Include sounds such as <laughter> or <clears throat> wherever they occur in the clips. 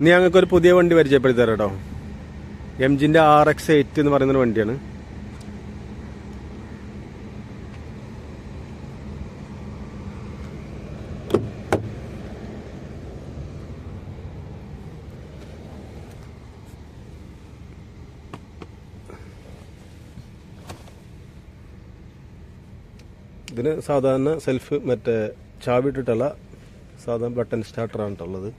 ഇനി ഞങ്ങൾക്ക് ഒരു പുതിയ വണ്ടി പരിചയപ്പെടുത്തി തരാം കേട്ടോ എം ജിന്റെ ആർ എക്സ് എയ്റ്റ് എന്ന് പറയുന്ന ഒരു വണ്ടിയാണ്. ഇതിന് സാധാരണ സെൽഫ് മറ്റേ ചാവിട്ടിട്ടുള്ള സാധാരണ ബട്ടൺ സ്റ്റാർട്ടറാണ് കേട്ടുള്ളത്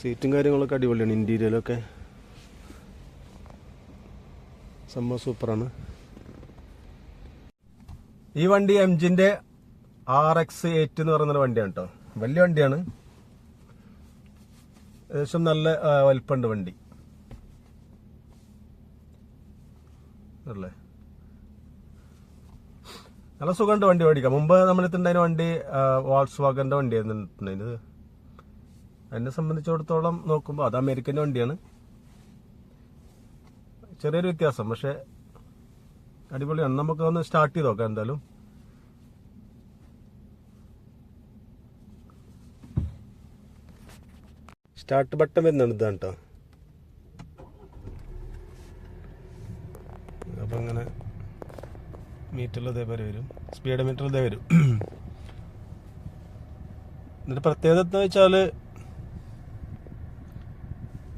സീറ്റും കാര്യങ്ങളൊക്കെ അടിപൊളിയാണ്. ഇന്റീരിയലൊക്കെ സംഭവം സൂപ്പറാണ്. ഈ വണ്ടി എം ജിന്റെ ആർ എക്സ് എയ്റ്റ് എന്ന് പറയുന്ന വണ്ടിയാണ് കേട്ടോ വലിയ വണ്ടിയാണ്. ഏകദേശം നല്ല വലിപ്പമുണ്ട് വണ്ടി. അല്ലേ? നല്ല സുഖമുണ്ട് വണ്ടി ഓടിക്കാം മുമ്പ് നമ്മളെത്തുണ്ടായിരുന്ന വണ്ടി വാൾസ് വാഗന്റെ വണ്ടിയായിരുന്നു ഉണ്ടായിരുന്നത് എന്നെ സംബന്ധിച്ചിടത്തോളം നോക്കുമ്പോൾ അത് അമേരിക്കൻ വണ്ടിയാണ്. ചെറിയൊരു വ്യത്യാസം പക്ഷെ അടിപൊളിയാണ് നമുക്ക് ഒന്ന് സ്റ്റാർട്ട് ചെയ്ത് നോക്കാം എന്തായാലും. സ്റ്റാർട്ട് ബട്ടൺ വരുന്നുണ്ട് ഇതാണ് കേട്ടോ അപ്പം അങ്ങനെ മീറ്ററിൽ ഇതേപോലെ വരും. സ്പീഡ് മീറ്ററിൽ ഇതേ വരും. <clears throat> എന്നിട്ട് പ്രത്യേകത എന്താ വെച്ചാൽ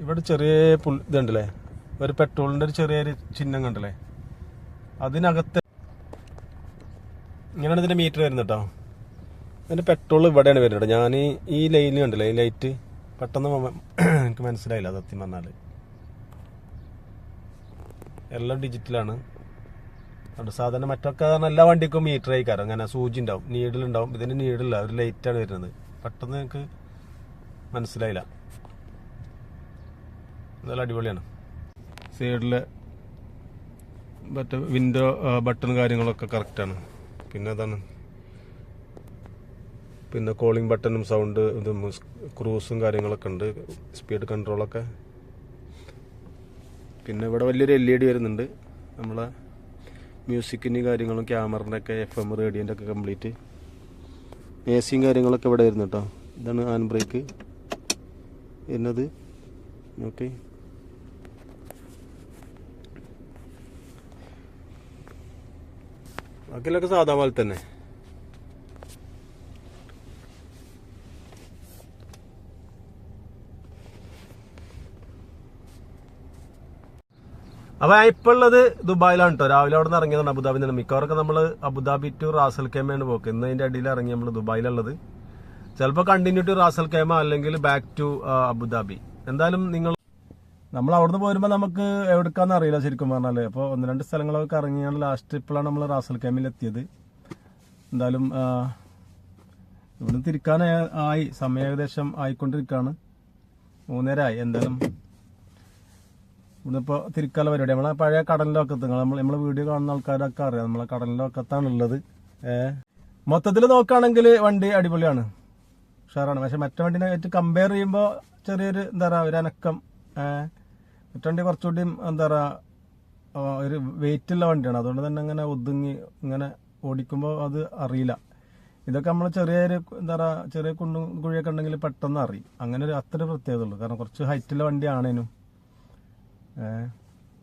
ഇവിടെ ചെറിയ പുൽ ഇതുണ്ടല്ലേ? ഒരു പെട്രോളിന്റെ ഒരു ചെറിയൊരു ചിഹ്നം കണ്ടല്ലേ? അതിനകത്ത് ഇങ്ങനെയാണ് ഇതിന്റെ മീറ്റർ വരുന്നത് കേട്ടോ ഇതിന്റെ പെട്രോൾ ഇവിടെയാണ് വരുന്നത് ഞാൻ ഈ ലൈനിൽ കണ്ടല്ലേ? ഈ ലൈറ്റ് പെട്ടെന്ന് എനിക്ക് മനസ്സിലായില്ല സത്യം പറഞ്ഞാൽ എല്ലാം ഡിജിറ്റലാണ് അതുകൊണ്ട് സാധാരണ മറ്റൊക്കെ പറഞ്ഞാൽ എല്ലാ വണ്ടിക്കും മീറ്റർ ആയിക്കാരം. അങ്ങനെ സൂചി ഉണ്ടാവും നീഡിൽ ഉണ്ടാവും. ഇതിന് നീഡില്ല ഒരു ലൈറ്റാണ് വരുന്നത്. പെട്ടെന്ന് എനിക്ക് മനസ്സിലായില്ല. നല്ല അടിപൊളിയാണ്. സൈഡിലെ മറ്റേ വിൻഡോ ബട്ടൺ കാര്യങ്ങളൊക്കെ കറക്റ്റാണ് പിന്നെ അതാണ്. പിന്നെ കോളിംഗ് ബട്ടണും സൗണ്ട് ഇതും ക്രൂസും കാര്യങ്ങളൊക്കെ ഉണ്ട്. സ്പീഡ് കൺട്രോളൊക്കെ പിന്നെ ഇവിടെ വലിയൊരു എൽ ഇ ഡി വരുന്നുണ്ട്. നമ്മളെ മ്യൂസിക്കിന്റെ കാര്യങ്ങളും ക്യാമറിന്റെ ഒക്കെ എഫ് എം റേഡിയോന്റെ ഒക്കെ കംപ്ലീറ്റ് എ സിയും കാര്യങ്ങളൊക്കെ ഇവിടെ വരുന്നു കേട്ടോ ഇതാണ് ആൻ ബ്രേക്ക് വരുന്നത് ഓക്കെ ബാക്കിയുള്ളൊക്കെ സാധാ പോലെ തന്നെ. അപ്പൊ ഇപ്പൊ ഉള്ളത് ദുബായിലാണ് കേട്ടോ രാവിലെ അവിടെ നിന്ന് ഇറങ്ങിയതാണ് അബുദാബി നിന്ന്. മിക്കവാറൊക്കെ നമ്മൾ അബുദാബി ടു റാസൽ കേമയാണ് പോക്ക്. ഇന്ന് അതിന്റെ അടിയിൽ ഇറങ്ങി നമ്മൾ ദുബായിലുള്ളത് ചിലപ്പോൾ കണ്ടിന്യൂ ടു റാസൽ കേമ അല്ലെങ്കിൽ ബാക്ക് ടു അബുദാബി. എന്തായാലും നിങ്ങൾ നമ്മൾ അവിടുന്ന് പോരുമ്പോൾ നമുക്ക് എവിടേക്കാന്ന് അറിയില്ല ശരിക്കും പറഞ്ഞാൽ. അപ്പോൾ ഒന്ന് രണ്ട് സ്ഥലങ്ങളൊക്കെ ഇറങ്ങിയാണ് ലാസ്റ്റ് ഇപ്പോഴാണ് നമ്മൾ റാസൽ ക്യാമ്പിൽ എത്തിയത്. എന്തായാലും ഇവിടുന്ന് തിരിക്കാൻ ആയി. സമയം ഏകദേശം ആയിക്കൊണ്ടിരിക്കുകയാണ് മൂന്നേരമായി എന്തായാലും ഇവിടെ ഇപ്പോൾ തിരിക്കാനുള്ള പരിപാടി. നമ്മളെ പഴയ കടലിന്റെ ഒക്കത്ത് നമ്മൾ വീഡിയോ കാണുന്ന ആൾക്കാരൊക്കെ അറിയാം. നമ്മളെ കടലിന്റെ ഒക്കത്താണ് ഉള്ളത് മൊത്തത്തിൽ നോക്കുകയാണെങ്കിൽ വണ്ടി അടിപൊളിയാണ്. ഉഷാറാണ്. പക്ഷെ മറ്റേ വണ്ടിനെ വെച്ച് കമ്പയർ ചെയ്യുമ്പോൾ ചെറിയൊരു എന്താ പറയുക ഒരു അനക്കം മറ്റേ കുറച്ചുകൂടി എന്താ പറയുക ഒരു വെയിറ്റ് ഉള്ള വണ്ടിയാണ്. അതുകൊണ്ട് തന്നെ അങ്ങനെ ഒതുങ്ങി ഇങ്ങനെ ഓടിക്കുമ്പോൾ അത് അറിയില്ല. ഇതൊക്കെ നമ്മൾ ചെറിയൊരു എന്താ പറയുക ചെറിയ കുണ്ടും കുഴിയൊക്കെ ഉണ്ടെങ്കിൽ പെട്ടെന്ന് അറിയും. അങ്ങനെ ഒരു അത്ര പ്രത്യേകത ഉള്ളൂ. കാരണം കുറച്ച് ഹൈറ്റുള്ള വണ്ടിയാണേനും.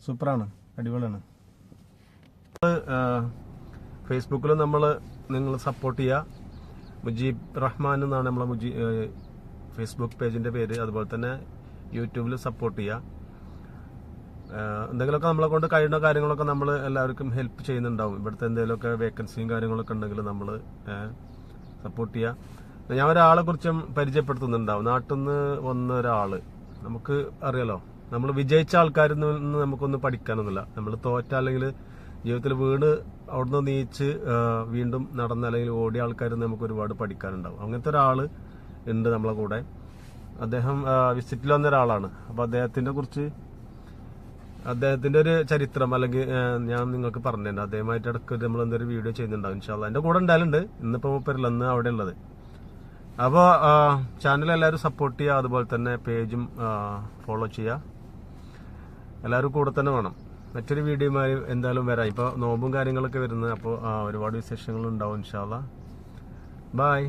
സൂപ്പറാണ്. അടിപൊളിയാണ്. ഫേസ്ബുക്കിൽ നമ്മൾ നിങ്ങൾ സപ്പോർട്ട് ചെയ്യുക മുജീബ് റഹ്മാൻ എന്നാണ് നമ്മളെ മുജീബ് ഫേസ്ബുക്ക് പേജിന്റെ പേര്. അതുപോലെ തന്നെ യൂട്യൂബിൽ സപ്പോർട്ട് ചെയ്യുക എന്തെങ്കിലുമൊക്കെ നമ്മളെ കൊണ്ട് കഴിയുന്ന കാര്യങ്ങളൊക്കെ നമ്മൾ എല്ലാവർക്കും ഹെൽപ്പ് ചെയ്യുന്നുണ്ടാവും. ഇവിടുത്തെ എന്തെങ്കിലുമൊക്കെ വേക്കൻസിയും കാര്യങ്ങളൊക്കെ ഉണ്ടെങ്കിൽ നമ്മൾ സപ്പോർട്ട് ചെയ്യുക ഞാൻ ഒരാളെ കുറിച്ചും പരിചയപ്പെടുത്തുന്നുണ്ടാവും. നാട്ടിൽ നിന്ന് വന്ന ഒരാൾ. നമുക്ക് അറിയാലോ നമ്മൾ വിജയിച്ച ആൾക്കാരിൽ നിന്ന് നമുക്കൊന്നും പഠിക്കാനൊന്നുമില്ല. നമ്മൾ തോറ്റ അല്ലെങ്കിൽ ജീവിതത്തിൽ വീണ് അവിടുന്ന് നീച്ച് വീണ്ടും നടന്ന അല്ലെങ്കിൽ ഓടിയ ആൾക്കാരിൽ നിന്ന് നമുക്ക് ഒരുപാട് പഠിക്കാനുണ്ടാവും. അങ്ങനത്തെ ഒരാൾ ഉണ്ട് നമ്മളെ കൂടെ. അദ്ദേഹം വിസിറ്റിൽ വന്ന ഒരാളാണ്. അപ്പൊ അദ്ദേഹത്തിനെ കുറിച്ച് അദ്ദേഹത്തിന്റെ ഒരു ചരിത്രം അല്ലെങ്കിൽ ഞാൻ നിങ്ങൾക്ക് പറഞ്ഞുതരാം. അദ്ദേഹമായിട്ട് ഇടയ്ക്ക് നമ്മൾ എന്തൊരു വീഡിയോ ചെയ്യുന്നുണ്ടാവും. ഇൻഷാല്ല എന്റെ കൂടെ ഉണ്ടായാലുണ്ട് ഇന്നിപ്പോ മൂപ്പരില്ല ഇന്ന് അവിടെ ഉള്ളത്. അപ്പോൾ ചാനൽ എല്ലാവരും സപ്പോർട്ട് ചെയ്യുക. അതുപോലെ തന്നെ പേജും ഫോളോ ചെയ്യുക. എല്ലാവരും കൂടെ തന്നെ വേണം. മറ്റൊരു വീഡിയോമാരും എന്തായാലും വരാം. ഇപ്പോൾ നോമ്പും കാര്യങ്ങളൊക്കെ വരുന്നത് അപ്പോൾ ഒരുപാട് വിശേഷങ്ങൾ ഉണ്ടാവും ഇൻഷാല്ല ബായ്